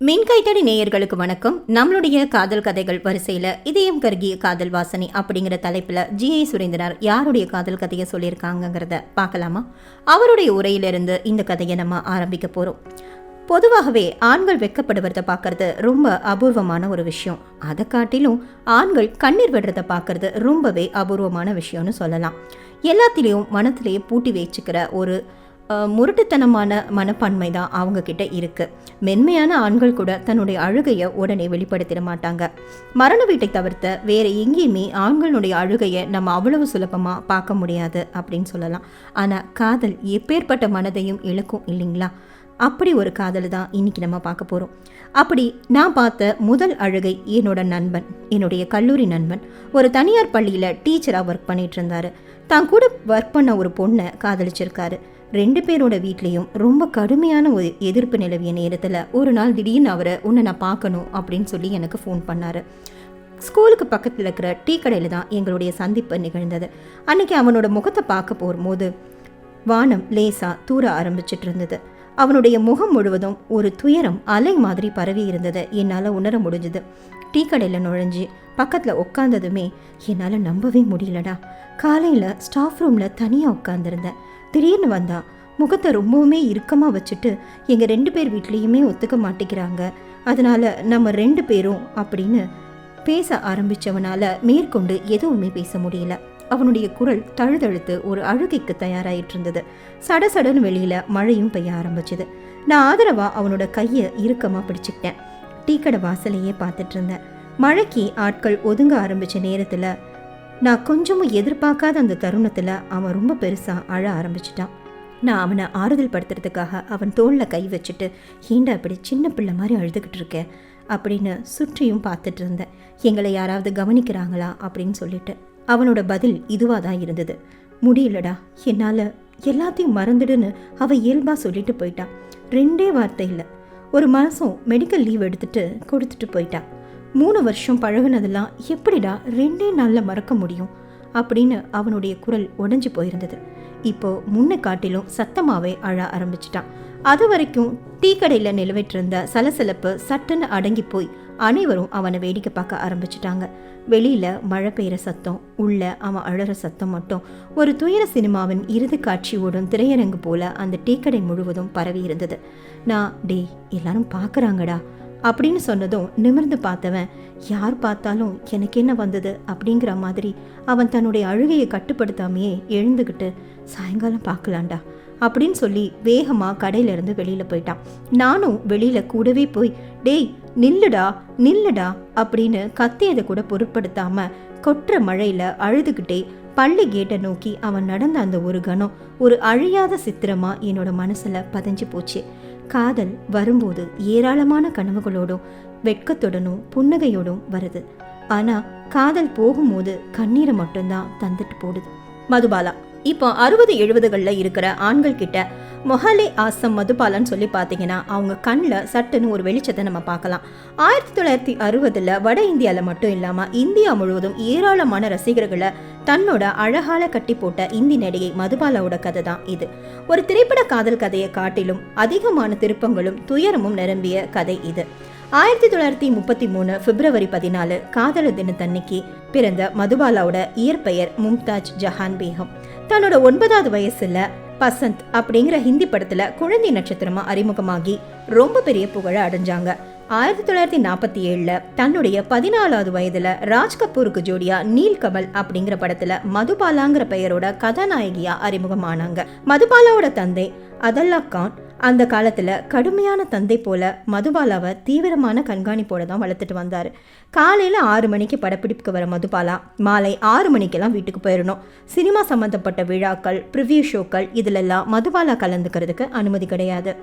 மின் கைத்தடி நேயர்களுக்கு வணக்கம். நம்மளுடைய காதல் கதைகள் வரிசையில் இதயம் கருகிய காதல் வாசனை அப்படிங்கிற தலைப்பில் ஜிஐ சுரேந்திரனார் யாருடைய காதல் கதையை சொல்லியிருக்காங்கங்கிறத பார்க்கலாமா? அவருடைய உரையிலிருந்து இந்த கதையை நம்ம ஆரம்பிக்க போகிறோம் பொதுவாகவே ஆண்கள் வெக்கப்படுவதை பார்க்கறது ரொம்ப அபூர்வமான ஒரு விஷயம். அதை காட்டிலும் ஆண்கள் கண்ணீர் விடுறத பார்க்கறது ரொம்பவே அபூர்வமான விஷயம்னு சொல்லலாம். எல்லாத்திலையும் மனத்திலேயே பூட்டி வச்சுக்கிற ஒரு முரட்டுத்தனமான மனப்பான்மை தான் அவங்க கிட்ட இருக்கு. மென்மையான ஆண்கள் கூட தன்னுடைய அழுகையை உடனே வெளிப்படுத்திட மாட்டாங்க. மரண வீட்டை தவிர்த்த வேற எங்கேயுமே ஆண்களுடைய அழுகையை நம்ம அவ்வளவு சுலபமா பார்க்க முடியாது அப்படின்னு சொல்லலாம். ஆனா காதல் எப்பேற்பட்ட மனதையும் இழக்கும் இல்லைங்களா? அப்படி ஒரு காதல் தான் இன்னைக்கு நம்ம பார்க்க போகிறோம் அப்படி நான் பார்த்த முதல் அழுகை என்னோட நண்பன் என்னுடைய கல்லூரி நண்பன். ஒரு தனியார் பள்ளியில் டீச்சராக ஒர்க் பண்ணிட்டு இருந்தாரு. தான் கூட ஒர்க் பண்ண ஒரு பொண்ணை காதலிச்சிருக்காரு. ரெண்டு பேரோட வீட்லேயும் ரொம்ப கடுமையான ஒரு எதிர்ப்பு நிலவிய நேரத்தில் ஒரு நாள் திடீர்னு அவரை உன்னை நான் பார்க்கணும் அப்படின்னு சொல்லி எனக்கு ஃபோன் பண்ணார். ஸ்கூலுக்கு பக்கத்தில் இருக்கிற டீ கடையில் தான் எங்களுடைய சந்திப்பு நிகழ்ந்தது. அன்னைக்கு அவனோட முகத்தை பார்க்க போகும்போது வானம் லேசாக தூர ஆரம்பிச்சிட்டு இருந்தது. அவனுடைய முகம் முழுவதும் ஒரு துயரம் அலை மாதிரி பரவி இருந்ததை. என்னால் உணர முடிஞ்சுது. டீ கடையில் நுழைஞ்சு பக்கத்தில் உட்காந்ததுமே என்னால் நம்பவே முடியலடா. காலையில் ஸ்டாஃப் ரூமில் தனியாக உட்காந்துருந்தேன் திடீர்னு வந்தா முகத்தை ரொம்பவுமே இறுக்கமாக வச்சுட்டு எங்கள் ரெண்டு பேர் வீட்லேயுமே ஒத்துக்க மாட்டேங்கிறாங்க. அதனால் நம்ம ரெண்டு பேரும் அப்படின்னு பேச ஆரம்பித்தவனால் மேற்கொண்டு எதுவுமே பேச முடியல. அவனுடைய குரல் தழுதழுத்து ஒரு அழுகைக்கு தயாராகிட்டு இருந்தது. சடசடன்னு வெளியில் மழையும் பெய்ய ஆரம்பிச்சது. நான் ஆதரவாக அவனோட கையை இறுக்கமாக பிடிச்சிக்கிட்டேன். டீ கடை வாசலையே பார்த்துட்டு இருந்தேன். மழைக்கு ஆட்கள் ஒதுங்க ஆரம்பித்த நேரத்தில் நான் கொஞ்சமும் எதிர்பார்க்காத அந்த தருணத்தில் அவன் ரொம்ப பெருசாக அழ ஆரம்பிச்சிட்டான். நான் அவனை ஆறுதல் படுத்துறதுக்காக அவன் தோளில் கை வச்சுட்டு ஏண்டா இப்படி சின்ன பிள்ளை மாதிரி அழுதுகிட்டு இருக்கேன் அப்படின்னு சுற்றியும் பார்த்துட்டு இருந்தேன். எங்களை யாராவது கவனிக்கிறாங்களா? அப்படின்னு சொல்லிட்டு. அவனோட பதில் இதுவாக தான் இருந்தது. முடியலடா என்னால் எல்லாத்தையும் மறந்துடுன்னு அவள் இயல்பாக சொல்லிட்டு போயிட்டான் ரெண்டே வார்த்தை இல்லை. ஒரு மாதம் மெடிக்கல் லீவ் எடுத்துட்டு கொடுத்துட்டு போயிட்டான் மூணு வருஷம் பழகுனதெல்லாம் எப்படிடா ரெண்டே நாளில் மறக்க முடியும்? அப்படின்னு அவனுடைய குரல் உடஞ்சி போயிருந்தது. இப்போ முன்ன காட்டிலும் சத்தமாகவே அழ ஆரம்பிச்சிட்டான். அது வரைக்கும் டீ கடையில் நிலவிட்டிருந்த சலசலப்பு சட்டுன்னு அடங்கி போய் அனைவரும் அவனை வேடிக்கை பார்க்க ஆரம்பிச்சிட்டாங்க. வெளியில் மழை பெய்கிற சத்தம் உள்ள அவன் அழற சத்தம் மட்டும் ஒரு துயர சினிமாவின் இறுதி காட்சி ஓடும் திரையரங்கு போல அந்த டீ கடை முழுவதும் பரவி இருந்தது. நான் டே எல்லாரும் பார்க்குறாங்கடா. அப்படின்னு சொன்னதும் நிமிர்ந்து பார்த்தவன் யார் பார்த்தாலும் எனக்கு என்ன வந்தது? அப்படிங்கிற மாதிரி அவன் தன்னுடைய அழுகையை கட்டுப்படுத்தாமையே எழுந்துக்கிட்டு சாயங்காலம் பார்க்கலாம்டா அப்படின்னு சொல்லி வேகமாக கடையிலேருந்து வெளியில் போயிட்டான். நானும் வெளியில் கூடவே போய் டேய் நில்லுடா நில்லுடா அப்படின்னு கத்தியதை கூட பொருட்படுத்தாம கொற்ற மழையில் அழுதுகிட்டே பள்ளி கேட்டை நோக்கி அவன் நடந்த அந்த ஒரு கணம் ஒரு அழியாத சித்திரமாக என்னோட மனசில் பதிஞ்சு போச்சு. காதல் வரும்போது ஏராளமான கனவுகளோடும் வெட்கத்துடனும் புன்னகையோடும் வருது. ஆனா காதல் போகும்போது கண்ணீரை மட்டும்தான் தந்துட்டு போடுது. மதுபாலா இப்போ அறுபது எழுபதுகளில் இருக்கிற ஆண்கள் கிட்ட மொஹலே ஆசம் மதுபாலன்னு சொல்லி பார்த்தீங்கன்னா அவங்க கண்ணில் சட்டுன்னு ஒரு வெளிச்சத்தை நம்ம பார்க்கலாம். ஆயிரத்தி தொள்ளாயிரத்தி அறுபதில் வட இந்தியாவில் மட்டும் இல்லாமல் இந்தியா முழுவதும் ஏராளமான ரசிகர்களை தன்னோட அழகால கட்டி போட்ட இந்தி நடிகை மதுபாலாவோட கதை தான் இது. ஒரு திரைப்பட காதல் கதையை காட்டிலும் அதிகமான திருப்பங்களும் துயரமும் நிரம்பிய கதை இது. ஆயிரத்தி தொள்ளாயிரத்தி முப்பத்தி மூணு பிப்ரவரி பதினாலு காதலர் தினத்தன்னைக்கு பிறந்த மதுபாலாவோட இயற்பெயர் மும்தாஜ் ஜஹான் பேகம். தன்னோட ஒன்பதாவது வயசுல பசந்த் அப்படிங்கிற ஹிந்தி படத்துல குழந்தை நட்சத்திரமா அறிமுகமாகி ரொம்ப பெரிய புகழை அடைஞ்சாங்க. ஆயிரத்தி தொள்ளாயிரத்தி நாற்பத்தி ஏழுல தன்னுடைய பதினாலாவது வயதுல ராஜ் கபூருக்கு ஜோடியா நீல் கமல் அப்படிங்கிற படத்துல மதுபாலாங்கிற பெயரோட கதாநாயகியா அறிமுகமானாங்க. மதுபாலாவோட தந்தை அதல்லா கான் அந்த காலத்தில் கடுமையான தந்தை போல மதுபாலாவை தீவிரமான கண்காணிப்போட தான் வளர்த்துட்டு வந்தார். காலையில் ஆறு மணிக்கு படப்பிடிப்புக்கு வர மதுபாலா மாலை ஆறு மணிக்கெல்லாம் வீட்டுக்கு போயிடணும் சினிமா சம்மந்தப்பட்ட விழாக்கள் ப்ரிவியூ ஷோக்கள் இதுலெல்லாம் மதுபாலா கலந்துக்கிறதுக்கு அனுமதி கிடையாது.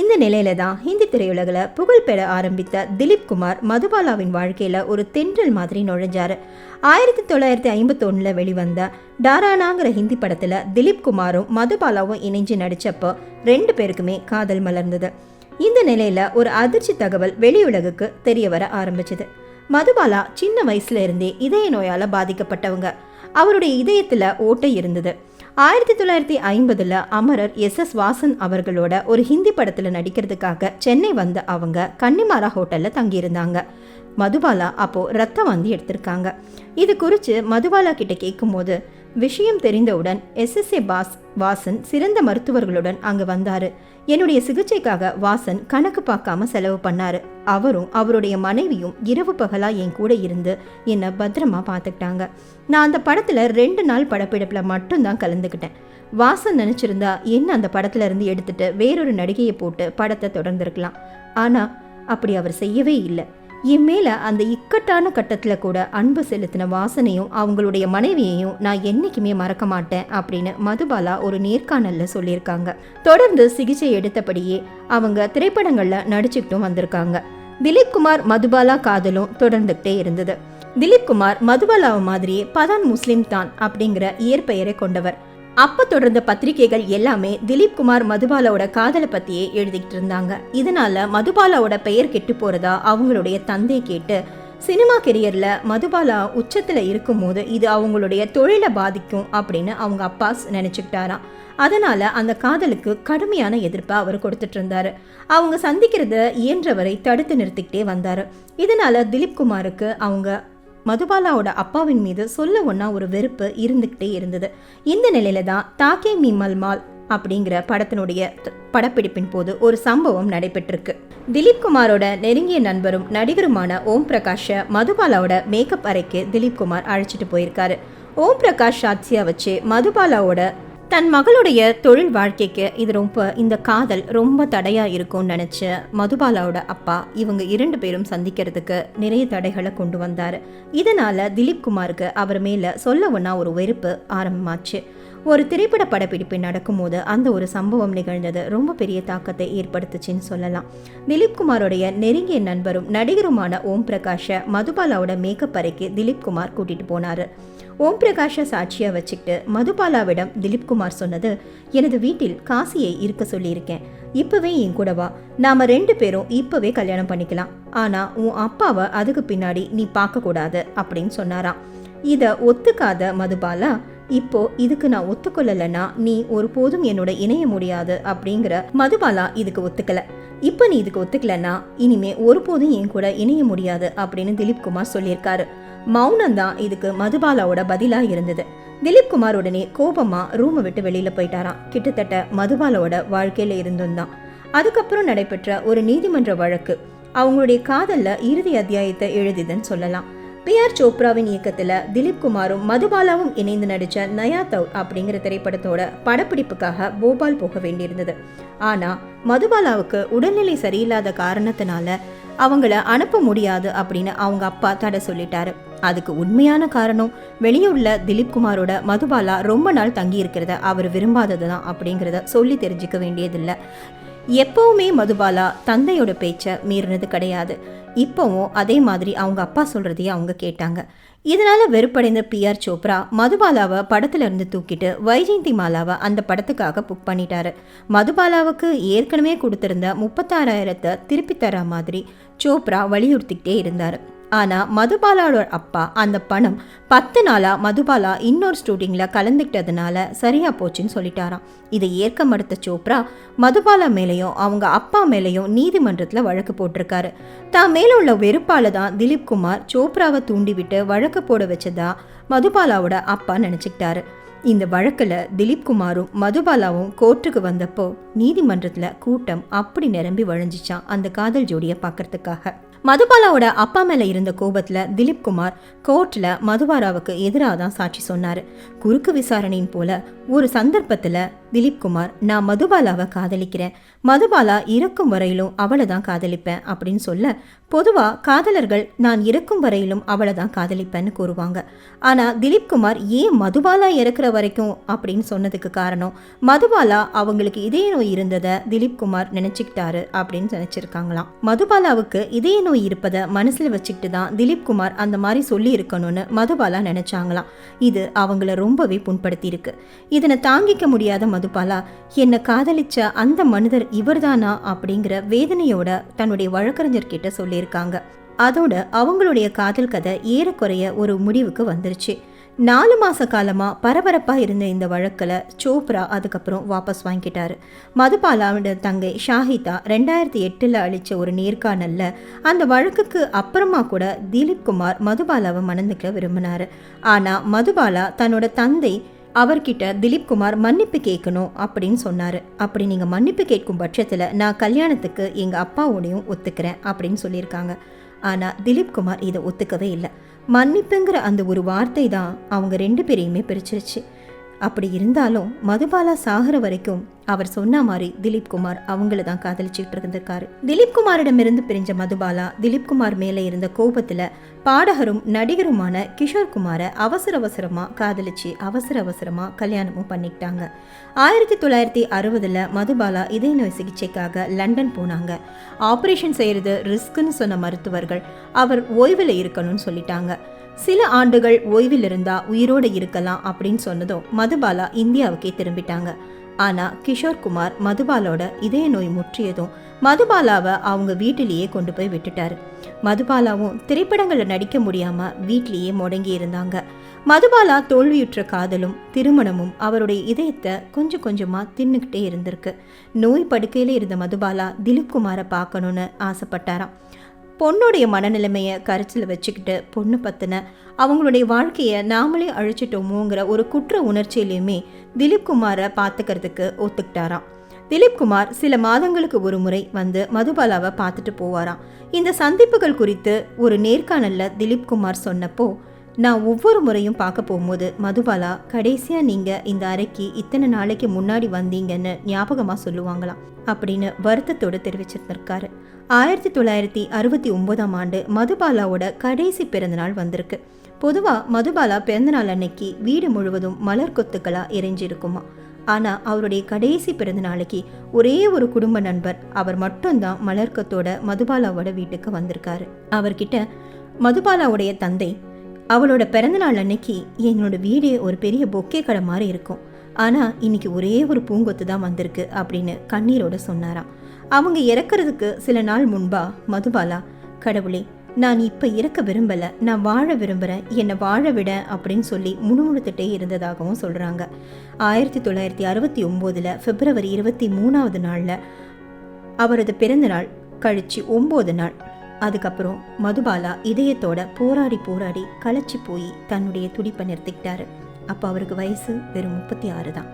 இந்த நிலையில தான் ஹிந்தி திரையுலகில் புகழ் பெற ஆரம்பித்த திலீப் குமார் மதுபாலாவின் வாழ்க்கையில் ஒரு தென்றல் மாதிரி நுழைஞ்சாரு. ஆயிரத்தி தொள்ளாயிரத்தி ஐம்பத்தொன்னில் வெளிவந்த டாரானாங்கிற ஹிந்தி படத்தில் திலீப் குமாரும் மதுபாலாவும் இணைஞ்சு நடித்தப்போ ரெண்டு பேருக்குமே காதல் மலர்ந்தது. இந்த நிலையில் ஒரு அதிர்ச்சி தகவல் வெளியுலகுக்கு தெரிய வர ஆரம்பிச்சது. மதுபாலா சின்ன வயசுல இருந்தே இதய நோயால் பாதிக்கப்பட்டவங்க. அவருடைய இதயத்தில் ஓட்டை இருந்தது. ஆயிரத்தி தொள்ளாயிரத்தி ஐம்பதுல அமரர் எஸ். எஸ். வாசன் அவர்களோட ஒரு ஹிந்தி படத்தில் நடிக்கிறதுக்காக சென்னை வந்த அவங்க கன்னிமாரா ஹோட்டலில் தங்கியிருந்தாங்க. மதுபாலா அப்போது ரத்தம் வந்து எடுத்திருக்காங்க. இது குறித்து மதுபாலா கிட்ட கேட்கும்போது விஷயம் தெரிந்தவுடன் எஸ்எஸ்ஏ பாஸ் வாசன் சிறந்த மருத்துவர்களுடன் அங்கே வந்தாரு. என்னுடைய சிகிச்சைக்காக வாசன் கணக்கு பார்க்காம செலவு பண்ணாரு. அவரும் அவருடைய மனைவியும் இரவு பகலா என் கூட இருந்து என்னை பத்திரமா பார்த்துக்கிட்டாங்க. நான் அந்த படத்துல ரெண்டு நாள் படப்பிடிப்புல மட்டும்தான் கலந்துக்கிட்டேன். வாசன் நினைச்சிருந்தா என்ன அந்த படத்துல இருந்து எடுத்துட்டு வேறொரு நடிகையை போட்டு படத்தை தொடர்ந்திருக்கலாம். ஆனா அப்படி அவர் செய்யவே இல்லை. என் அந்த இக்கட்டான கட்டத்தில் கூட அன்பு செலுத்தின வாசனையும் அவங்களுடைய மனைவியையும் நான் என்றைக்குமே மறக்க மாட்டேன் அப்படின்னு மதுபாலா ஒரு நேர்காணலில் சொல்லியிருக்காங்க. தொடர்ந்து சிகிச்சை எடுத்தபடியே அவங்க திரைப்படங்களில் நடிச்சுக்கிட்டும் வந்திருக்காங்க. திலீப் குமார் மதுபாலா காதலும் தொடர்ந்துகிட்டே இருந்தது. திலீப் குமார் மதுபாலாவை மாதிரியே பதான் முஸ்லிம் தான் அப்படிங்கிற இயற்பெயரை கொண்டவர். அப்ப தொடர்ந்த பத்திரிகைகள் எல்லாமே திலீப் குமார் மதுபாலாவோட காதலை பத்தியே எழுதிக்கிட்டு இருந்தாங்க. இதனால மதுபாலாவோட பெயர் கெட்டு போறதா அவங்களுடைய தந்தை கேட்டு சினிமா கெரியர்ல மதுபாலா உச்சத்துல இருக்கும்போது இது அவங்களுடைய தொழிலை பாதிக்கும் அப்படின்னு அவங்க அப்பா நினைச்சுக்கிட்டாராம். அதனால அந்த காதலுக்கு கடுமையான எதிர்ப்பை அவர் கொடுத்துட்டு இருந்தாரு. அவங்க சந்திக்கிறத இயன்றவரை தடுத்து நிறுத்திக்கிட்டே வந்தாரு. இதனால திலீப் குமாருக்கு அவங்க மதுபாலாவோட அப்பாவின் மீது சொல்ல ஒன்றா ஒரு வெறுப்பு இருந்துக்கிட்டே இருந்தது. இந்த நிலையில தான் தாக்கே மீ மல்மால் அப்படிங்கிற படத்தினுடைய படப்பிடிப்பின் போது ஒரு சம்பவம் நடைபெற்றிருக்கு. திலீப் குமாரோட நெருங்கிய நண்பரும் நடிகருமான ஓம் பிரகாஷை மதுபாலாவோட மேக்கப் அறைக்கு திலீப் குமார் அழைச்சிட்டு போயிருக்காரு. ஓம் பிரகாஷ் சாட்சியா வச்சு மதுபாலாவோட தன் மகளுடைய தொழில் வாழ்க்கைக்கு இது ரொம்ப இந்த காதல் ரொம்ப தடையாக இருக்கும்னு நினச்சி மதுபாலாவோட அப்பா இவங்க இரண்டு பேரும் சந்திக்கிறதுக்கு நிறைய தடைகளை கொண்டு வந்தார். இதனால் திலீப் குமாருக்கு அவர் மேலே சொல்ல ஒன்றா ஒரு வெறுப்பு ஆரம்பமாச்சு. ஒரு திரைப்பட படப்பிடிப்பு நடக்கும்போது அந்த ஒரு சம்பவம் நிகழ்ந்தது. ரொம்ப பெரிய தாக்கத்தை ஏற்படுத்துச்சுன்னு சொல்லலாம். திலீப் குமாரோடைய நெருங்கிய நண்பரும் நடிகருமான ஓம் பிரகாஷை மதுபாலாவோட மேக்கப் அறைக்கு திலீப் குமார் போனார். ஓம் பிரகாஷை சாட்சியாக வச்சுக்கிட்டு மதுபாலாவிடம் திலீப்குமார் சொன்னது எனது வீட்டில் காசியை இருக்க சொல்லியிருக்கேன். இப்போவே என் கூட வா. ரெண்டு பேரும் இப்போவே கல்யாணம் பண்ணிக்கலாம். ஆனால் உன் அப்பாவை அதுக்கு பின்னாடி நீ பார்க்கக்கூடாது அப்படின்னு சொன்னாராம். இதை ஒத்துக்காத மதுபாலா இப்போ இதுக்கு நான் ஒத்துக்கொள்ளலைன்னா நீ ஒருபோதும் என்னோட இணைய முடியாது அப்படிங்கிற மதுபாலா இதுக்கு ஒத்துக்கல. இப்போ நீ இதுக்கு ஒத்துக்கலன்னா இனிமே ஒருபோதும் என் கூட இணைய முடியாது அப்படின்னு திலீப் குமார் சொல்லியிருக்காரு. மௌனம் தான் இதுக்கு மதுபாலாவோட பதிலா இருந்தது. திலீப் குமார் உடனே கோபமா ரூமை விட்டு வெளியில போயிட்டாராம். கிட்டத்தட்ட மதுபாலாவோட வாழ்க்கையில இருந்தும் தான் அதுக்கப்புறம் நடைபெற்ற ஒரு நீதிமன்ற வழக்கு. அவங்களுடைய காதல்ல இறுதி அத்தியாயத்தை எழுதிதுன்னு சொல்லலாம். பி ஆர் சோப்ராவின் இயக்கத்துல திலீப் குமாரும் மதுபாலாவும் இணைந்து நடிச்ச நயா தௌர் அப்படிங்கிற திரைப்படத்தோட படப்பிடிப்புக்காக போபால் போக வேண்டியிருந்தது. ஆனா மதுபாலாவுக்கு உடல்நிலை சரியில்லாத காரணத்தினால அவங்கள அனுப்ப முடியாது அப்படின்னு அவங்க அப்பா தடை சொல்லிட்டாரு. அதுக்கு உண்மையான காரணம் வெளியூர்ல திலீப் குமாரோட மதுபாலா ரொம்ப நாள் தங்கி இருக்கிறத அவர் விரும்பாதது தான் அப்படிங்கிறத சொல்லி தெரிஞ்சுக்க வேண்டியதில்லை. எப்பவுமே மதுபாலா தந்தையோட பேச்சை மீறினது கிடையாது. இப்போவும் அதே மாதிரி அவங்க அப்பா சொல்றதையே அவங்க கேட்டாங்க. இதனால் வெறுப்படைந்த பிஆர் சோப்ரா மதுபாலாவை படத்துல இருந்து தூக்கிட்டு வைஜெயந்தி மாலாவை அந்த படத்துக்காக புக் பண்ணிட்டாரு. மதுபாலாவுக்கு ஏற்கனவே கொடுத்திருந்த முப்பத்தாறாயிரத்தை திருப்பி தர மாதிரி சோப்ரா வலியுறுத்திக்கிட்டே இருந்தார். ஆனா மதுபாலாவோட அப்பா அந்த பணம் பத்து நாளா மதுபாலா இன்னொரு ஸ்டூடிங்ல கலந்துக்கிட்டதுனால சரியா போச்சுன்னு சொல்லிட்டாராம். இதை ஏற்க மறுத்த சோப்ரா மதுபாலா மேலேயும் அவங்க அப்பா மேலேயும் நீதிமன்றத்துல வழக்கு போட்டிருக்காரு. தான் மேல உள்ள வெறுப்பால தான் திலீப் குமார் சோப்ராவை தூண்டிவிட்டு வழக்கு போட வச்சதா மதுபாலாவோட அப்பா நினைச்சுக்கிட்டாரு. இந்த வழக்கில் திலீப் குமாரும் மதுபாலாவும் கோர்ட்டுக்கு வந்தப்போ நீதிமன்றத்தில் கூட்டம் அப்படி நிரம்பி வழிஞ்சிச்சான் அந்த காதல் ஜோடியை பார்க்கறதுக்காக மதுபாலாவோட அப்பா மேலே இருந்த கோபத்தில் திலீப் குமார் கோர்ட்ல மதுபாலாவுக்கு எதிராக தான் சாட்சி சொன்னார். குறுக்கு விசாரணையின் போல ஒரு சந்தர்ப்பத்தில் திலீப் குமார் நான் மதுபாலாவை காதலிக்கிறேன். மதுபாலா இறக்கும் வரையிலும் அவளை தான் காதலிப்பேன் அப்படின்னு சொல்ல பொதுவாக காதலர்கள் நான் இறக்கும் வரையிலும் அவளை தான் காதலிப்பேன்னு கூறுவாங்க. ஆனால் திலீப் குமார் ஏன் மதுபாலா இறக்குற வரைக்கும்? அப்படின்னு சொன்னதுக்கு காரணம் மதுபாலா அவங்களுக்கு இதய நோய் இருந்ததை திலீப் குமார் அப்படின்னு நினச்சிருக்காங்களாம். மதுபாலாவுக்கு இதய நோய் இருப்பதை மனசில் வச்சுக்கிட்டு தான் திலீப் குமார் அந்த மாதிரி சொல்லி இருக்கணும்னு மதுபாலா நினச்சாங்களாம். இது அவங்கள ரொம்பவே புண்படுத்தியிருக்கு. இதனை தாங்கிக்க முடியாத மது மதுபாலா என்னை காதலிச்ச அந்த மனிதர் இவர்தானா? அப்படிங்கிற வேதனையோட தன்னுடைய வழக்கறிஞர்கிட்ட சொல்லியிருக்காங்க. அதோட அவங்களுடைய காதல் கதை ஏறக்குறைய ஒரு முடிவுக்கு வந்துருச்சு. நாலு மாத காலமாக பரபரப்பாக இருந்த இந்த வழக்கில் சோப்ரா அதுக்கப்புறம் வாபஸ் வாங்கிட்டாரு. மதுபாலாவோட தங்கை ஷாஹிதா ரெண்டாயிரத்தி எட்டில் அளித்த ஒரு நேர்காணலில் அந்த வழக்குக்கு அப்புறமா கூட திலீப் குமார் மதுபாலாவை மணந்துக்க விரும்பினார். ஆனால் மதுபாலா தன்னோட தந்தை அவர்கிட்ட திலீப் குமார் மன்னிப்பு கேட்கணும் அப்படின்னு சொன்னார். அப்படி நீங்கள் மன்னிப்பு கேட்கும் பட்சத்தில் நான் கல்யாணத்துக்கு எங்கள் அப்பாவோடையும் ஒத்துக்கிறேன் அப்படின்னு சொல்லியிருக்காங்க. ஆனால் திலீப் குமார் இதை ஒத்துக்கவே இல்லை. மன்னிப்புங்கிற அந்த ஒரு வார்த்தை தான் அவங்க ரெண்டு பேரையுமே பிரிச்சிருச்சு. அப்படி இருந்தாலும் மதுபாலா சாகிற வரைக்கும் அவர் சொன்ன மாதிரி திலீப் குமார் அவங்கள தான் காதலிச்சுட்டு இருந்திருக்காரு. திலீப் குமாரிடமிருந்து பிரிஞ்ச மதுபாலா திலீப் குமார் மேலே இருந்த கோபத்தில் பாடகரும் நடிகருமான கிஷோர் குமாரை அவசர அவசரமாக காதலிச்சு அவசர அவசரமாக கல்யாணமும் பண்ணிக்கிட்டாங்க. ஆயிரத்தி தொள்ளாயிரத்தி அறுபதில் மதுபாலா இதய நோய் சிகிச்சைக்காக லண்டன் போனாங்க. ஆப்ரேஷன் செய்கிறது ரிஸ்க்குன்னு சொன்ன மருத்துவர்கள் அவர் ஓய்வில் இருக்கணும்னு சொல்லிட்டாங்க. சில ஆண்டுகள் ஓய்வில் இருந்தா உயிரோடு இருக்கலாம் அப்படின்னு சொன்னதும் மதுபாலா இந்தியாவுக்கே திரும்பிட்டாங்க. ஆனா கிஷோர் குமார் மதுபாலோட இதய நோய் முற்றியதும் மதுபாலாவை அவங்க வீட்டிலேயே கொண்டு போய் விட்டுட்டாரு. மதுபாலாவும் திரைப்படங்களில் நடிக்க முடியாம வீட்டிலேயே முடங்கி இருந்தாங்க. மதுபாலா தோல்வியுற்ற காதலும் திருமணமும் அவருடைய இதயத்தை கொஞ்சம் கொஞ்சமா தின்னுக்கிட்டே இருந்திருக்கு. நோய் படுக்கையில இருந்த மதுபாலா திலீப் குமாரை பார்க்கணும்னு ஆசைப்பட்டாராம். பொண்ணுடைய மனநிலைமையை கருத்தில் வச்சுக்கிட்டு பொண்ணு பற்றின அவங்களுடைய வாழ்க்கையை நாமளே அழிச்சிட்டோமோங்கிற ஒரு குற்ற உணர்ச்சியிலையுமே திலீப் குமாரை பார்த்துக்கிறதுக்கு ஒத்துக்கிட்டாராம். திலீப் குமார் சில மாதங்களுக்கு ஒரு முறை வந்து மதுபாலாவை பார்த்துட்டு போவாராம். இந்த சந்திப்புகள் குறித்து ஒரு நேர்காணலில் திலீப் குமார் சொன்னப்போ நான் ஒவ்வொரு முறையும் பார்க்க போகும்போது மதுபாலா கடைசியாக நீங்கள் இந்த அறைக்கு இத்தனை நாளைக்கு முன்னாடி வந்தீங்கன்னு ஞாபகமாக சொல்லுவாங்களாம் அப்படின்னு வருத்தத்தோடு தெரிவிச்சிருந்திருக்காரு. ஆயிரத்தி தொள்ளாயிரத்தி அறுபத்தி ஒன்பதாம் ஆண்டு மதுபாலாவோட கடைசி பிறந்தநாள் வந்திருக்கு. பொதுவாக மதுபாலா பிறந்தநாள் அன்னைக்கு வீடு முழுவதும் மலர் கொத்துக்களாக எரிஞ்சிருக்குமா. ஆனால் அவருடைய கடைசி பிறந்த நாளைக்கு ஒரே ஒரு குடும்ப நண்பர் அவர் மட்டும்தான் மலர்க்கத்தோட மதுபாலாவோட வீட்டுக்கு வந்திருக்காரு. அவர்கிட்ட மதுபாலாவுடைய தந்தை அவளோட பிறந்தநாள் அன்னைக்கு என்னோட வீடே ஒரு பெரிய பொக்கே கடை மாதிரி இருக்கும். ஆனால் இன்னைக்கு ஒரே ஒரு பூங்கொத்து தான் வந்திருக்கு அப்படின்னு கண்ணீரோட சொன்னாராம். அவங்க இறக்குறதுக்கு சில நாள் முன்பா மதுபாலா கடவுளே நான் இப்போ இறக்க விரும்பலை. நான் வாழ விரும்புகிறேன் என்னை வாழ விட அப்படின்னு சொல்லி முணுமுணுத்துட்டே இருந்ததாகவும் சொல்கிறாங்க ஆயிரத்தி தொள்ளாயிரத்தி அறுபத்தி ஒம்போதில் பிப்ரவரி இருபத்தி மூணாவது நாளில் அவரது பிறந்தநாள் கழித்து கழிச்சு ஒம்பது நாள். அதுக்கப்புறம் மதுபாலா இதயத்தோட போராடி போராடி களைச்சி போய் தன்னுடைய துடிப்பை நிறுத்திக்கிட்டாரு. அப்போ அவருக்கு வயசு வெறும் முப்பத்தி ஆறு தான்.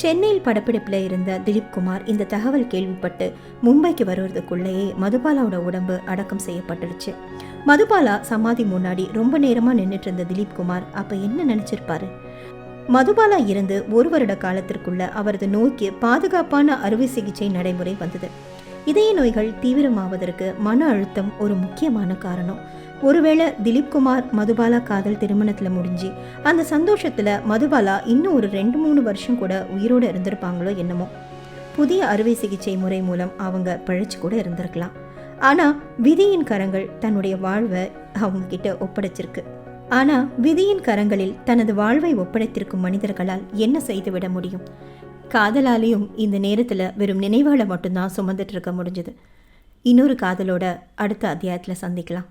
சென்னையில் படப்பிடிப்பில் இருந்த திலீப் குமார் இந்த தகவல் கேள்விப்பட்டு மும்பைக்கு வருவதற்குள்ளேயே மதுபாலாவோட உடம்பு அடக்கம் செய்யப்பட்டுடுச்சு. மதுபாலா சமாதி முன்னாடி ரொம்ப நேரமாக நின்றுட்டு இருந்த திலீப் குமார் அப்போ என்ன நினச்சிருப்பாரு? மதுபாலா இருந்து ஒரு வருட காலத்திற்குள்ள அவரது நோய்க்கு பாதுகாப்பான அறுவை சிகிச்சை நடைமுறை வந்தது. இதய நோய்கள் தீவிரமாவதற்கு மன அழுத்தம் ஒரு முக்கியமான காரணம். ஒருவேளை திலீப் குமார் மதுபாலா காதல் திருமணத்தில் முடிஞ்சு அந்த சந்தோஷத்தில் மதுபாலா இன்னும் ஒரு ரெண்டு மூணு வருஷம் கூட உயிரோடு இருந்திருப்பாங்களோ என்னமோ. புதிய அறுவை சிகிச்சை முறை மூலம் அவங்க பிழைச்சி கூட இருந்திருக்கலாம். ஆனால் விதியின் கரங்கள் தன்னுடைய வாழ்வை அவங்க கிட்ட ஒப்படைச்சிருக்கு. ஆனால் விதியின் கரங்களில் தனது வாழ்வை ஒப்படைத்திருக்கும் மனிதர்களால் என்ன செய்துவிட முடியும்? காதலாலேயும் இந்த நேரத்தில் வெறும் நினைவுகளை மட்டும்தான் சுமந்துட்டு இருக்க முடிஞ்சது. இன்னொரு காதலோட அடுத்த அத்தியாயத்தில் சந்திக்கலாம்.